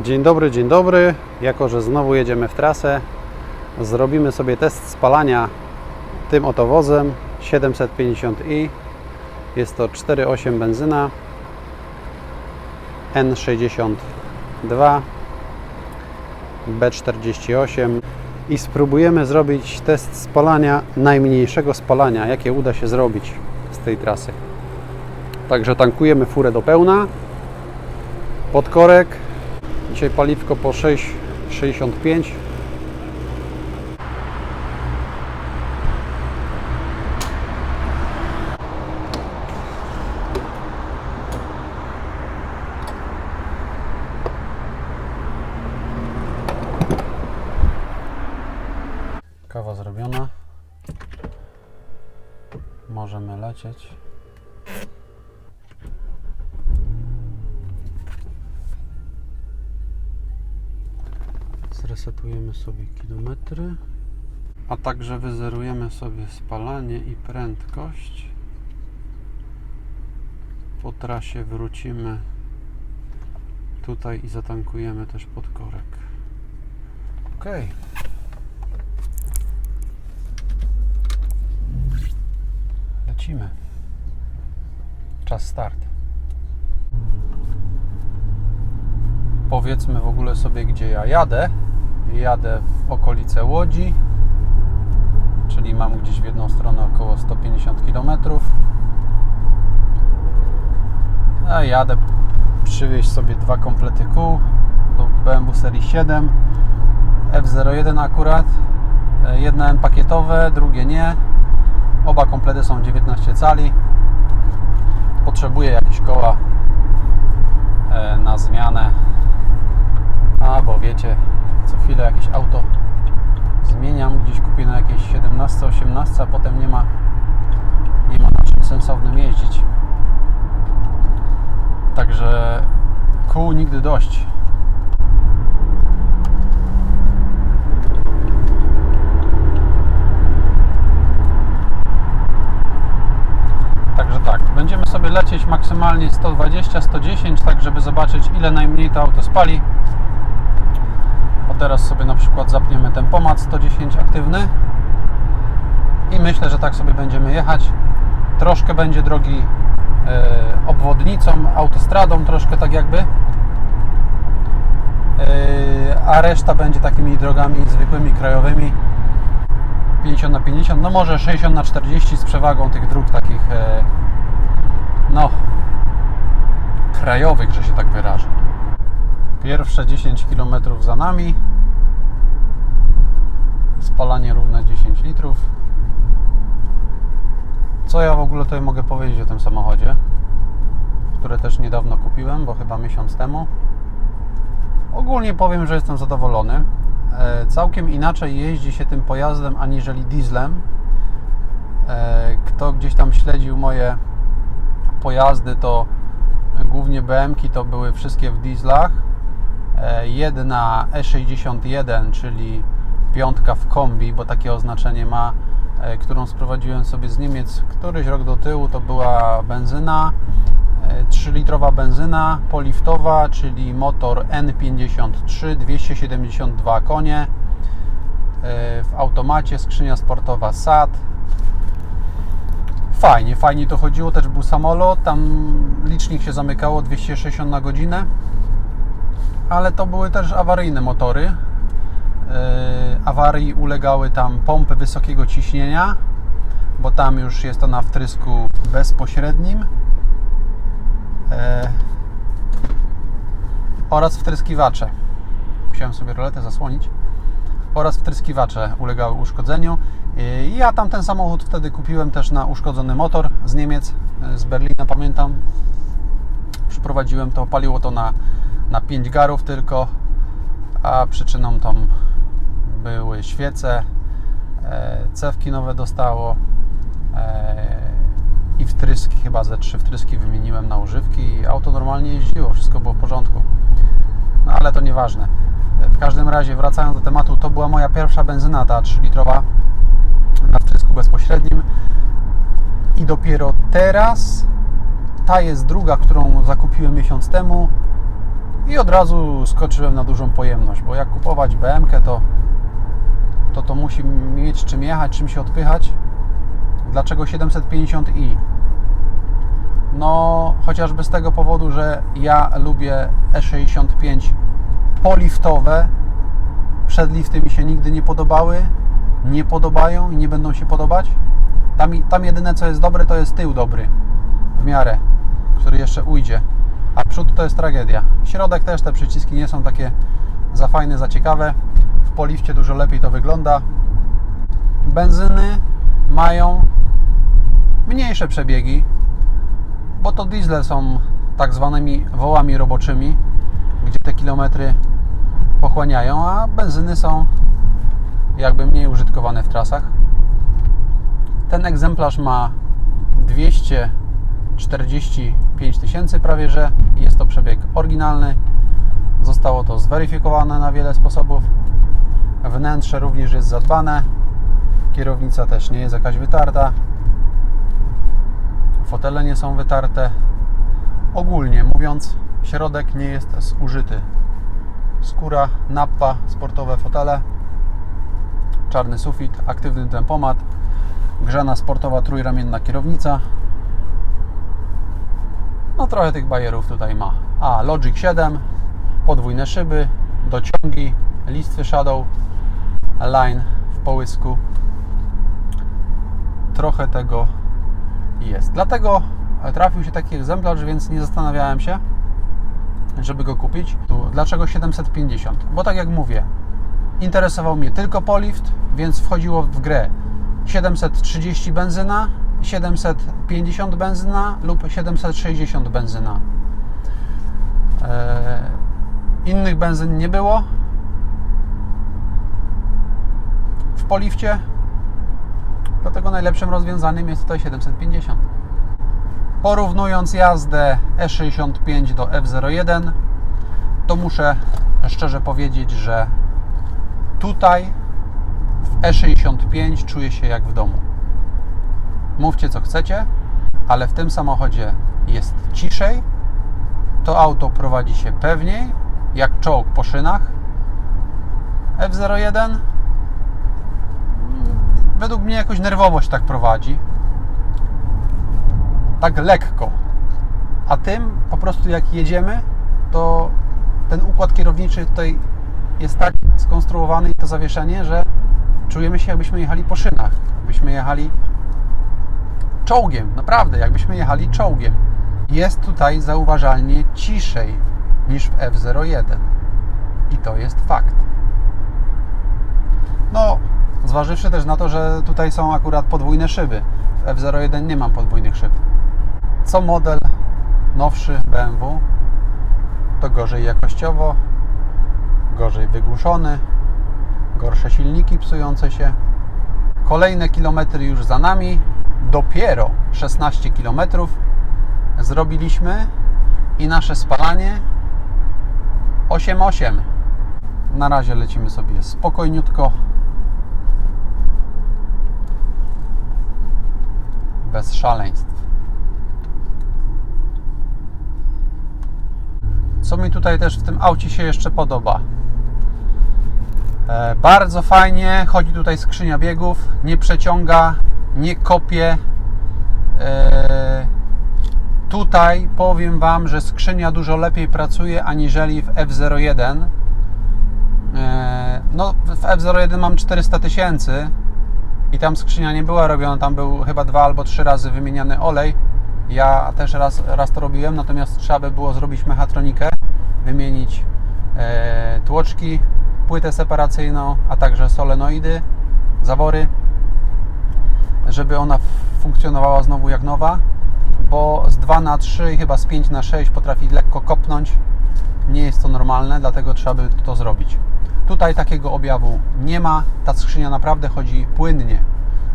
Dzień dobry, dzień dobry. Jako, że znowu jedziemy w trasę, zrobimy sobie test spalania tym oto wozem 750i. Jest to 4.8 benzyna N62 B48 i spróbujemy zrobić test spalania najmniejszego spalania, jakie uda się zrobić z tej trasy. Także tankujemy furę do pełna, podkorek, Dzisiaj paliwko po 6,65. Kawa zrobiona. Możemy lecieć. Zresetujemy sobie kilometry, a także wyzerujemy sobie spalanie i prędkość. Po trasie wrócimy tutaj i zatankujemy też podkorek. Ok. Lecimy. Czas start. powiedzmy w ogóle sobie, gdzie ja jadę. Jadę w okolice Łodzi, czyli mam gdzieś w jedną stronę około 150 km. A jadę przywieźć sobie dwa komplety kół do BMW serii 7 F01 akurat. Jedno M pakietowe, drugie nie. Oba komplety są 19 cali. Potrzebuję jakieś koła e, na zmianę a, bo wiecie, co chwilę jakieś auto zmieniam, gdzieś kupię na jakieś 17, 18, a potem nie ma nie ma na czym sensownym jeździć. Także kół nigdy dość. Także tak, będziemy sobie lecieć maksymalnie 120-110, tak żeby zobaczyć ile najmniej to auto spali. Teraz sobie na przykład zapniemy tempomat 110 aktywny i myślę, że tak sobie będziemy jechać. Troszkę będzie drogi e, obwodnicą, autostradą, troszkę tak jakby. E, a reszta będzie takimi drogami zwykłymi, krajowymi. 50 na 50, no może 60 na 40 z przewagą tych dróg takich e, no krajowych, że się tak wyrażę. Pierwsze 10 km za nami. Spalanie równe 10 litrów. Co ja w ogóle tutaj mogę powiedzieć o tym samochodzie, które też niedawno kupiłem, bo chyba miesiąc temu. Ogólnie powiem, że jestem zadowolony. E, całkiem inaczej jeździ się tym pojazdem aniżeli dieslem. E, kto gdzieś tam śledził moje pojazdy, to głównie BM-ki to były wszystkie w dieslach. E, jedna E61, czyli piątka w kombi, bo takie oznaczenie ma, e, którą sprowadziłem sobie z Niemiec któryś rok do tyłu, to była benzyna, 3-litrowa benzyna poliftowa, czyli motor N53, 272 konie, e, w automacie skrzynia sportowa SAT. Fajnie, fajnie to chodziło, też był samolot, tam licznik się zamykało 260 na godzinę ale to były też awaryjne motory. Yy, awarii ulegały tam pompy wysokiego ciśnienia, bo tam już jest to na wtrysku bezpośrednim. Yy, oraz wtryskiwacze. Musiałem sobie roletę zasłonić. Oraz wtryskiwacze ulegały uszkodzeniu. Yy, ja tam ten samochód wtedy kupiłem też na uszkodzony motor z Niemiec, z Berlina pamiętam. Przyprowadziłem to, paliło to na na 5 garów tylko, a przyczyną tą były świece, e, cewki nowe dostało e, i wtryski, chyba ze trzy wtryski wymieniłem na używki i auto normalnie jeździło, wszystko było w porządku. No ale to nieważne. W każdym razie, wracając do tematu, to była moja pierwsza benzyna, ta 3-litrowa na wtrysku bezpośrednim i dopiero teraz ta jest druga, którą zakupiłem miesiąc temu I od razu skoczyłem na dużą pojemność, bo jak kupować BMK, to to, to musi mieć czym jechać, czym się odpychać. Dlaczego 750i? No, chociażby z tego powodu, że ja lubię E65 poliftowe. Przedlifty mi się nigdy nie podobały, nie podobają i nie będą się podobać. Tam, tam jedyne co jest dobre, to jest tył dobry, w miarę, który jeszcze ujdzie. A przód to jest tragedia. Środek też te przyciski nie są takie za fajne, za ciekawe. W polifcie dużo lepiej to wygląda. Benzyny mają mniejsze przebiegi, bo to diesle są tak zwanymi wołami roboczymi, gdzie te kilometry pochłaniają, a benzyny są jakby mniej użytkowane w trasach. Ten egzemplarz ma 245 tysięcy prawie, że jest to przebieg oryginalny. Zostało to zweryfikowane na wiele sposobów. Wnętrze również jest zadbane. Kierownica też nie jest jakaś wytarta. Fotele nie są wytarte. Ogólnie mówiąc, środek nie jest zużyty. Skóra, nappa, sportowe fotele, czarny sufit, aktywny tempomat, grzana sportowa trójramienna kierownica. Trochę tych bajerów tutaj ma. A, Logic 7, podwójne szyby, dociągi, listwy Shadow, line w połysku. Trochę tego jest. Dlatego trafił się taki egzemplarz, więc nie zastanawiałem się, żeby go kupić. Tu, dlaczego 750? Bo tak jak mówię, interesował mnie tylko polift, więc wchodziło w grę 730 benzyna, 750 benzyna lub 760 benzyna. Eee, innych benzyn nie było w polifcie, dlatego najlepszym rozwiązaniem jest tutaj 750. Porównując jazdę E65 do F01, to muszę szczerze powiedzieć, że tutaj w E65 czuję się jak w domu. Mówcie co chcecie, ale w tym samochodzie jest ciszej. To auto prowadzi się pewniej, jak czołg po szynach. F01 mm, według mnie jakoś nerwowość tak prowadzi. Tak lekko. A tym po prostu jak jedziemy, to ten układ kierowniczy tutaj jest tak skonstruowany i to zawieszenie, że czujemy się jakbyśmy jechali po szynach. Jakbyśmy jechali czołgiem, naprawdę, jakbyśmy jechali czołgiem. Jest tutaj zauważalnie ciszej niż w F01. I to jest fakt. No, zważywszy też na to, że tutaj są akurat podwójne szyby. W F01 nie mam podwójnych szyb. Co model nowszy BMW, to gorzej jakościowo, gorzej wygłuszony, gorsze silniki psujące się. Kolejne kilometry już za nami. Dopiero 16 km zrobiliśmy i nasze spalanie 8,8. Na razie lecimy sobie spokojniutko. Bez szaleństw. Co mi tutaj też w tym aucie się jeszcze podoba? E, bardzo fajnie chodzi tutaj skrzynia biegów, nie przeciąga, nie kopie. E, tutaj powiem Wam, że skrzynia dużo lepiej pracuje aniżeli w F01. E, no, w F01 mam 400 tysięcy i tam skrzynia nie była robiona, tam był chyba dwa albo trzy razy wymieniany olej. Ja też raz, raz to robiłem, natomiast trzeba by było zrobić mechatronikę, wymienić e, tłoczki, płytę separacyjną, a także solenoidy, zawory, żeby ona funkcjonowała znowu jak nowa, bo z 2 na 3 i chyba z 5 na 6 potrafi lekko kopnąć. Nie jest to normalne, dlatego trzeba by to zrobić. Tutaj takiego objawu nie ma, ta skrzynia naprawdę chodzi płynnie.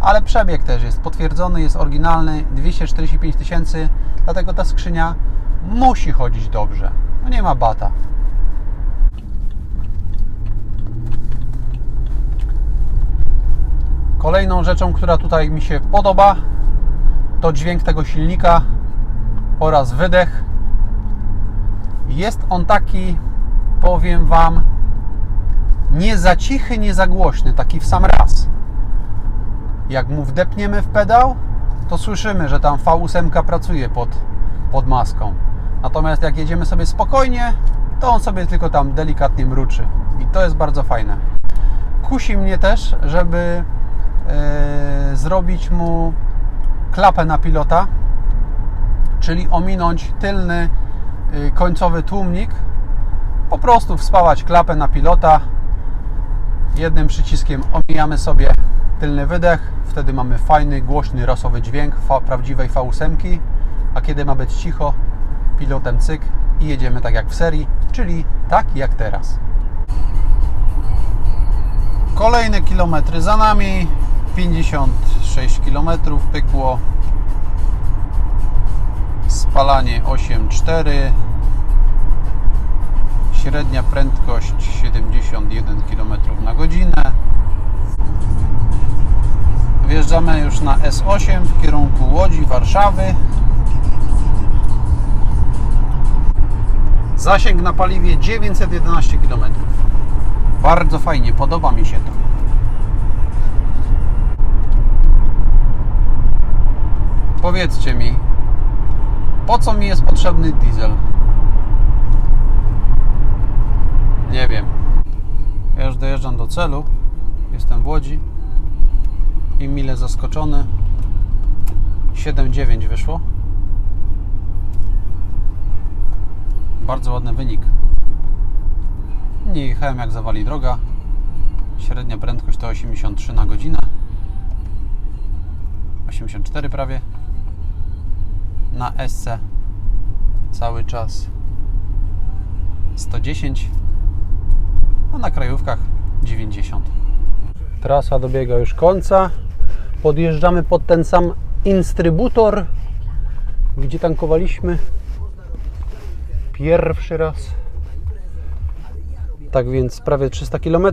Ale przebieg też jest potwierdzony, jest oryginalny, 245 tysięcy, dlatego ta skrzynia musi chodzić dobrze. No nie ma bata. Kolejną rzeczą, która tutaj mi się podoba, to dźwięk tego silnika oraz wydech. Jest on taki, powiem Wam, nie za cichy, nie za głośny, taki w sam raz. Jak mu wdepniemy w pedał, to słyszymy, że tam V8 pracuje pod, pod maską. Natomiast jak jedziemy sobie spokojnie, to on sobie tylko tam delikatnie mruczy. I to jest bardzo fajne. Kusi mnie też, żeby zrobić mu klapę na pilota, czyli ominąć tylny y, końcowy tłumnik, po prostu wspałać klapę na pilota. Jednym przyciskiem omijamy sobie tylny wydech, wtedy mamy fajny, głośny, rosowy dźwięk prawdziwej V8, a kiedy ma być cicho, pilotem cyk i jedziemy tak jak w serii, czyli tak jak teraz. Kolejne kilometry za nami, 56 km pykło, spalanie 8,4 średnia prędkość 71 km na godzinę. Wjeżdżamy już na S8 w kierunku Łodzi, Warszawy. Zasięg na paliwie 911 km bardzo fajnie, podoba mi się to powiedzcie mi po co mi jest potrzebny diesel? Nie wiem. Ja już dojeżdżam do celu. Jestem w Łodzi. I mile zaskoczony. 7,9 wyszło. Bardzo ładny wynik. Nie jechałem jak zawali droga. Średnia prędkość to 83 na godzinę. 84 prawie na SC cały czas 110, a na krajówkach 90. Trasa dobiega już końca. Podjeżdżamy pod ten sam instrybutor, gdzie tankowaliśmy pierwszy raz. Tak więc prawie 300 km.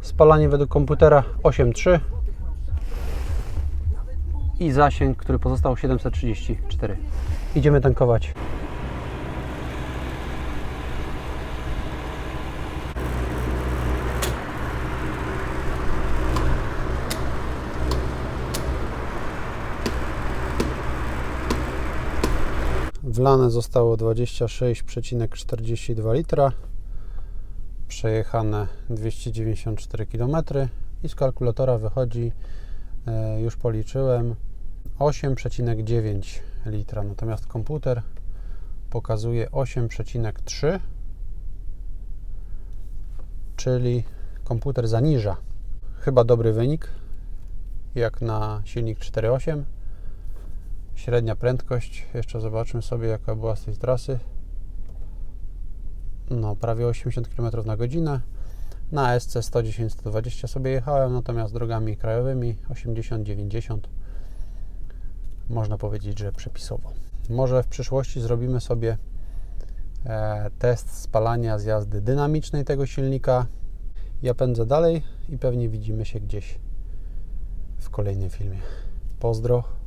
Spalanie według komputera 8,3 i zasięg, który pozostał 734. Idziemy tankować. Wlane zostało 26,42 litra. Przejechane 294 km i z kalkulatora wychodzi e, już policzyłem 8,9 litra, natomiast komputer pokazuje 8,3, czyli komputer zaniża. Chyba dobry wynik, jak na silnik 4.8. Średnia prędkość, jeszcze zobaczmy sobie jaka była z tej trasy. No, prawie 80 km na godzinę. Na SC 110-120 sobie jechałem, natomiast drogami krajowymi 80-90 można powiedzieć, że przepisowo. Może w przyszłości zrobimy sobie e, test spalania z jazdy dynamicznej tego silnika. Ja pędzę dalej i pewnie widzimy się gdzieś w kolejnym filmie. Pozdro.